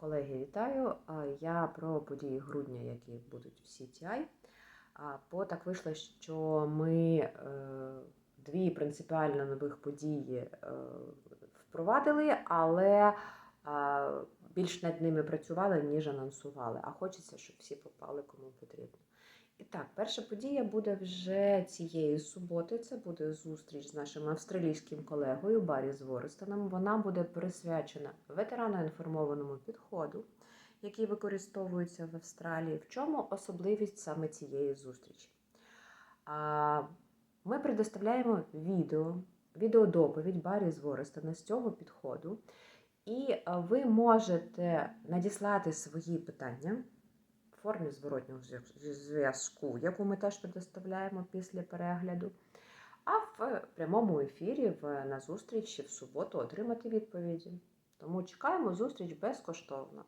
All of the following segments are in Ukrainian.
Колеги, вітаю! Я про події грудня, які будуть в CTI. Бо так вийшло, що ми е, дві принципіально нових події е, впровадили, але більш над ними працювали, ніж анонсували. А хочеться, щоб всі попали кому потрібно. І так, перша подія буде вже цієї суботи. Це буде зустріч з нашим австралійським колегою Барі Звористаном. Вона буде присвячена ветераноінформованому підходу, який використовується в Австралії. В чому особливість саме цієї зустрічі? Ми предоставляємо відео, відеодоповідь Барі Звористана з цього підходу, і ви можете надіслати свої питання формі зворотнього зв'язку, яку ми теж предоставляємо після перегляду. А в прямому ефірі в, на зустрічі в суботу отримати відповіді. Тому чекаємо зустріч безкоштовно.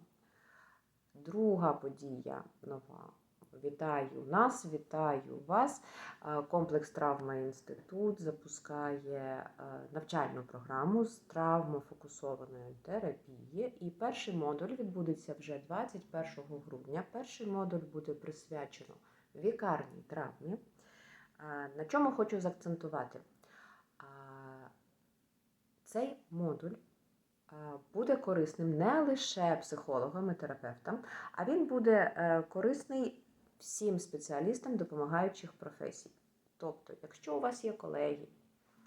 Друга подія нова. Вітаю нас, вітаю вас. Е, Комплекс Травма Інститут запускає е, навчальну програму з травмофокусованої терапії. І перший модуль відбудеться вже 21 грудня. Перший модуль буде присвячено вікарній травмі. Е, На чому хочу заакцентувати? Цей модуль буде корисним не лише психологам і терапевтам, а він буде корисний всім спеціалістам допомагаючих професій. Тобто, якщо у вас є колеги,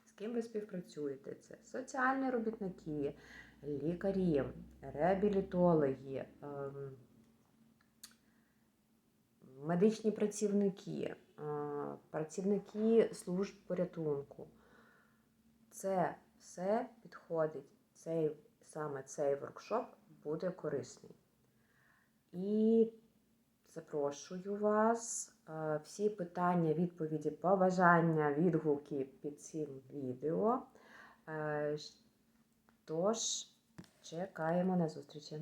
з ким ви співпрацюєте, це соціальні робітники, лікарі, реабілітологи, ем, медичні працівники, е, працівники служб порятунку. Це все підходить. Цей, саме цей воркшоп буде корисний. І запрошую вас. Е, Всі питання, відповіді, побажання, відгуки під цим відео. Е, Тож, чекаємо на зустрічі.